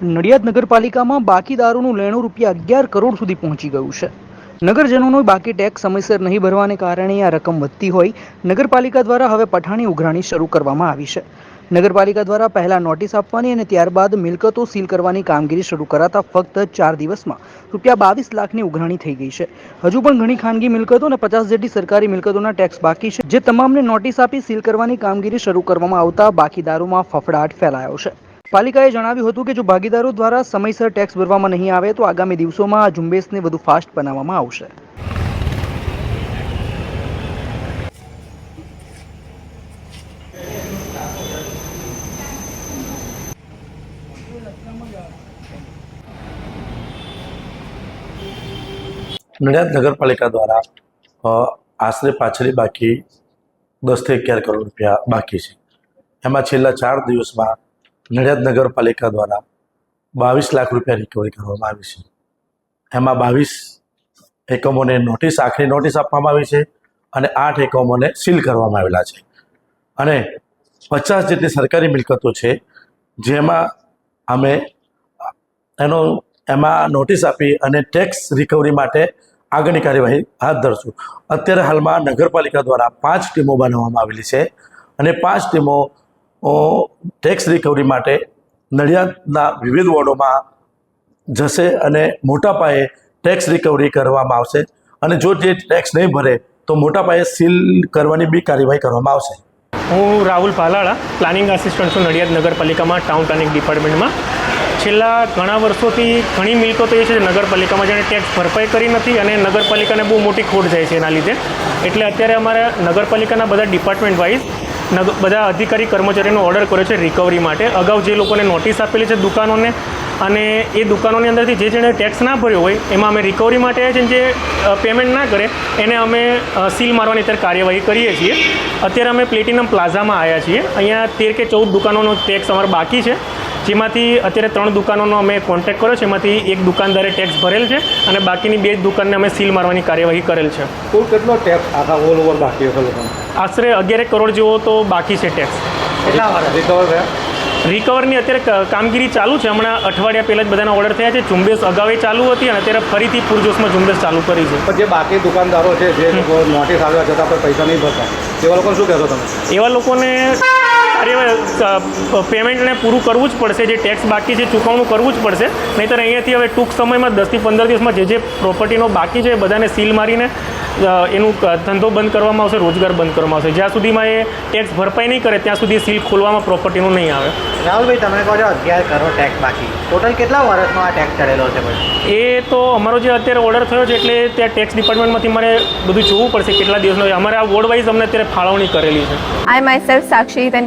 નડિયાદ નગરપાલિકામાં બાકીદારોનું લેણું રૂપિયા અગિયાર કરોડ સુધી પહોંચી ગયું છે. નગરજનોનો બાકી ટેક્સ સમયસર નહીં ભરવાને કારણે આ રકમ વધતી હોય, નગરપાલિકા દ્વારા હવે પઠાણી ઉઘરાણી શરૂ કરવામાં આવી છે. નગરપાલિકા દ્વારા પહેલા નોટિસ આપવાની અને ત્યારબાદ મિલકતો સીલ કરવાની કામગીરી શરૂ કરાતા ફક્ત ચાર દિવસમાં રૂપિયા બાવીસ લાખની ઉઘરાણી થઈ ગઈ છે. હજુ પણ ઘણી ખાનગી મિલકતો અને પચાસ જેટલી સરકારી મિલકતોના ટેક્સ બાકી છે. જે તમામને નોટિસ આપી સીલ કરવાની કામગીરી શરૂ કરવામાં આવતા બાકીદારોમાં ફફડાટ ફેલાયો છે. પાલિકાએ જણાવ્યું હતું કે જો ભાગીદારો દ્વારા સમયસર ટેક્સ ભરવામાં નહીં આવે, તો આગામી દિવસોમાં આ ઝુંબેશને વધુ ફાસ્ટ બનાવવામાં આવશે. નડિયાદ નગરપાલિકા દ્વારા આશરે પાછળ બાકી દસથી અગિયાર કરોડ રૂપિયા બાકી છે. એમાં છેલ્લા ચાર દિવસમાં નડિયાદ નગરપાલિકા દ્વારા બાવીસ લાખ રૂપિયા રિકવરી કરવામાં આવી છે. એમાં બાવીસ એકમોને નોટિસ આખરી નોટિસ આપવામાં આવી છે અને આઠ એકમોને સીલ કરવામાં આવેલા છે. અને પચાસ જેટલી સરકારી મિલકતો છે, જેમાં અમે એનો, એમાં નોટિસ આપી અને ટેક્સ રિકવરી માટે આગળની કાર્યવાહી હાથ ધરશું. અત્યારે હાલમાં નગરપાલિકા દ્વારા પાંચ ટીમો બનાવવામાં આવેલી છે અને પાંચ ટીમો ટેક્સ રિકવરી માટે નડિયાદના વિવિધ વોર્ડોમાં જશે અને મોટા પાયે ટેક્સ રિકવરી કરવામાં આવશે. અને જો જે ટેક્સ નહીં ભરે, તો મોટા પાયે સીલ કરવાની બી કાર્યવાહી કરવામાં આવશે. હું રાહુલ પાલાળા પ્લાનિંગ આસિસ્ટન્ટ છું નડિયાદ નગરપાલિકામાં ટાઉન પ્લાનિંગ ડિપાર્ટમેન્ટમાં છેલ્લા ઘણા વર્ષોથી ઘણી મિલકતો એ છે નગરપાલિકામાં જેણે ટેક્સ ભરપાઈ કરી નથી અને નગરપાલિકાને બહુ મોટી ખોટ જાય છે એના લીધે. એટલે અત્યારે અમારા નગરપાલિકાના બધા ડિપાર્ટમેન્ટ વાઇઝ બધા અધિકારી કર્મચારીનો ઓર્ડર કર્યો છે રિકવરી માટે. અગાઉ જે લોકોને નોટિસ આપેલી છે દુકાનોને અને એ દુકાનોની અંદરથી જે જેણે ટેક્સ ના ભર્યો હોય, એમાં અમે રિકવરી માટે જે પેમેન્ટ ના કરે, એને અમે સીલ મારવાની અત્યારે કાર્યવાહી કરીએ છીએ. અત્યારે અમે પ્લેટિનમ પ્લાઝામાં આવ્યા છીએ. અહીંયા તેર કે ચૌદ દુકાનોનો ટેક્સ અમારે બાકી છે. જેમાંથી અત્યારે ત્રણ દુકાનોનો અમે કોન્ટેક્ટ કર્યો છે. એમાંથી એક દુકાનદારે ટેક્સ ભરેલ છે અને બાકીની બે જ દુકાનને અમે સીલ મારવાની કાર્યવાહી કરેલ છે. કુલ કેટલો ટેક્સ આખા ઓલ ઓવર બાકી હશે લોકોને? આશરે અગિયાર કરોડ જેવો તો બાકી છે ટેક્સ રિકવર રિકવરની અત્યારે કામગીરી ચાલુ છે. હમણાં અઠવાડિયા પહેલાં જ બધાના ઓર્ડર થયા છે. ઝુંબેશ અગાઉ ચાલુ હતી અને અત્યારે ફરીથી પૂરજોશમાં ઝુંબેશ ચાલુ કરી છે. પણ જે બાકી દુકાનદારો છે જે લોકો નોટિસ આવ્યા છતાં પૈસા નહીં ભરતા. એવા લોકો શું કહેશો તમે? એવા લોકોને કાર્યવાહી પેમેન્ટને પૂરું કરવું જ પડશે જે ટેક્સ બાકી છે ચૂકવણું કરવું જ પડશે. નહીંતર અહીંયાથી હવે ટૂંક સમયમાં દસથી પંદર દિવસમાં જે જે પ્રોપર્ટીનો બાકી છે એ બધાને સીલ મારીને એનું ધંધો બંધ કરવામાં આવશે રોજગાર બંધ કરવામાં આવશે. જ્યાં સુધીમાં એ ટેક્સ ભરપાઈ નહીં કરે ત્યાં સુધી સીલ ખોલવામાં પ્રોપર્ટીનું નહીં આવે. રાહુલભાઈ તમે કહો છો અગિયાર કરોડ ટેક્સ બાકી. ટોટલ કેટલા વર્ષનો આ ટેક્સ ચડેલો છે પછી? એ તો અમારો જે અત્યારે ઓર્ડર થયો છે એટલે ત્યાં ટેક્સ ડિપાર્ટમેન્ટમાંથી મારે બધું જોવું પડશે કેટલા દિવસનો. અમારે આ વોર્ડ વાઇઝ અમને અત્યારે ફાળવણી કરેલી છે. I my myself Sakshi Hitan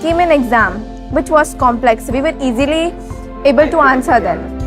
came exam, which was complex, we were easily able to answer them.